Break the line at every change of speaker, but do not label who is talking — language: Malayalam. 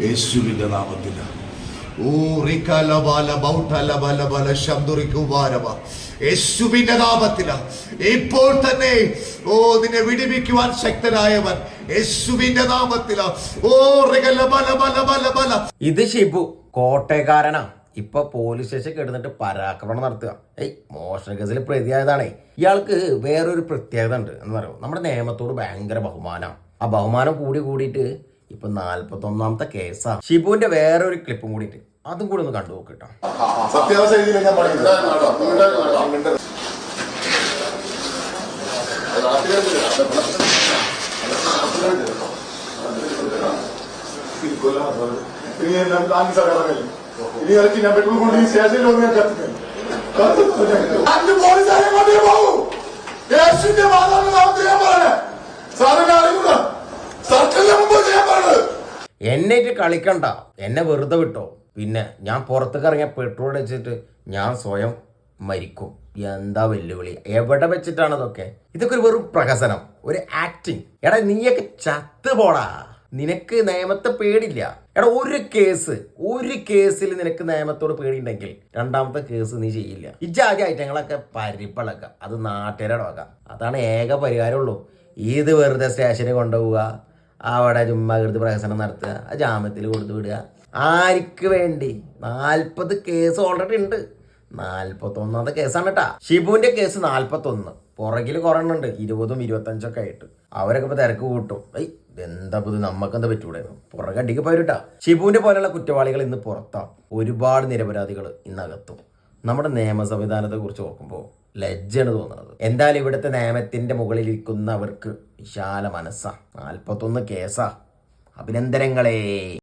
യേശുവിന്റെ നാമത്തിൽ. യേശുവിന്റെ നാമത്തിൽ. ഇപ്പോൾ തന്നെ ഓ നിന്നെ വിടിവിക്കുവാൻ ശക്തനായവൻ യേശുവിന്റെ നാമത്തിൽ. ഓ റികല ബല ബല ബല ബല
ഇത് ഷിബു കോട്ടയക്കാരനാ. ഇപ്പൊ പോലീസ് സ്റ്റേഷൻ കിടന്നിട്ട് പരാക്രമണം നടത്തുക. ഏയ് മോഷണ കേസിൽ പ്രതിയായതാണേ. ഇയാൾക്ക് വേറൊരു പ്രത്യേകത ഉണ്ട് എന്ന് പറയുമോ നമ്മുടെ നിയമത്തോട് ഭയങ്കര ബഹുമാനം. ആ ബഹുമാനം കൂടി കൂടിയിട്ട് ഇപ്പൊ നാല്പത്തൊന്നാമത്തെ കേസാണ് ഷിബുവിന്റെ ഒരു ക്ലിപ്പും കൂടിയിട്ട്. അതും കൂടി ഒന്ന് കണ്ടു
ഞാൻ പറയുന്നത് ഇനി ഞാൻ പെട്രോൾ കൊണ്ട് ഈ
എന്നേറ്റ് കളിക്കണ്ട. എന്നെ വെറുതെ വിട്ടോ. പിന്നെ ഞാൻ പുറത്തേക്ക് ഇറങ്ങിയ പെട്രോൾ അടിച്ചിട്ട് ഞാൻ സ്വയം മരിക്കും. എന്താ വെല്ലുവിളി? എവിടെ വെച്ചിട്ടാണ് ഇതൊക്കെ? ഇതൊക്കെ ഒരു വെറും പ്രഹസനം. ഒരു ആക്ടിങ് എടാ നീയൊക്കെ ചത്ത് പോടാ. നിനക്ക് നിയമത്തെ പേടില്ല എടാ ഒരു കേസ് ഒരു കേസിൽ നിനക്ക് നിയമത്തോട് പേടിയുണ്ടെങ്കിൽ രണ്ടാമത്തെ കേസ് നീ ചെയ്യില്ല. ഇജാതി ഐറ്റങ്ങളൊക്കെ പരിപ്പളക്കുക അത് നാട്ടുകാരുടെ വക. അതാണ് ഏക പരിഹാരമുള്ളൂ. ഇത് വെറുതെ സ്റ്റേഷനിൽ കൊണ്ടുപോവുക. അവിടെ ചുമ്മാ കരുത് പ്രഹസനം നടത്തുക ആ ജാമ്യത്തിൽ കൊടുത്തു വിടുക. ആർക്ക് വേണ്ടി? നാൽപ്പത് കേസ് ഓൾറെഡി ഉണ്ട്. നാൽപ്പത്തൊന്നാമത്തെ കേസാണ് കേട്ടാ ഷിബുവിന്റെ കേസ് നാൽപ്പത്തൊന്ന്. പുറകിൽ കുറയുന്നുണ്ട് ഇരുപതും ഇരുപത്തഞ്ചൊക്കെ ആയിട്ട്. അവരൊക്കെ ഇപ്പൊ തിരക്ക് കൂട്ടും. ഐ എന്താ ഇത്? എന്താ പറ്റൂടെ? പുറകെ അടിക്ക് പോയിട്ടാ ഷിബുവിന്റെ പോലെയുള്ള കുറ്റവാളികൾ ഇന്ന് പുറത്താ. ഒരുപാട് നിരപരാധികൾ ഇന്നകത്തും. നമ്മുടെ നിയമ സംവിധാനത്തെ കുറിച്ച് ഓർക്കുമ്പോൾ ലജ്ജയാണ് തോന്നുന്നത്. എന്തായാലും ഇവിടുത്തെ നിയമത്തിന്റെ മുകളിൽ ഇരിക്കുന്നവർക്ക് വിശാല മനസ്സാ. നാൽപ്പത്തൊന്ന് കേസാ. അഭിനന്ദനങ്ങളേ.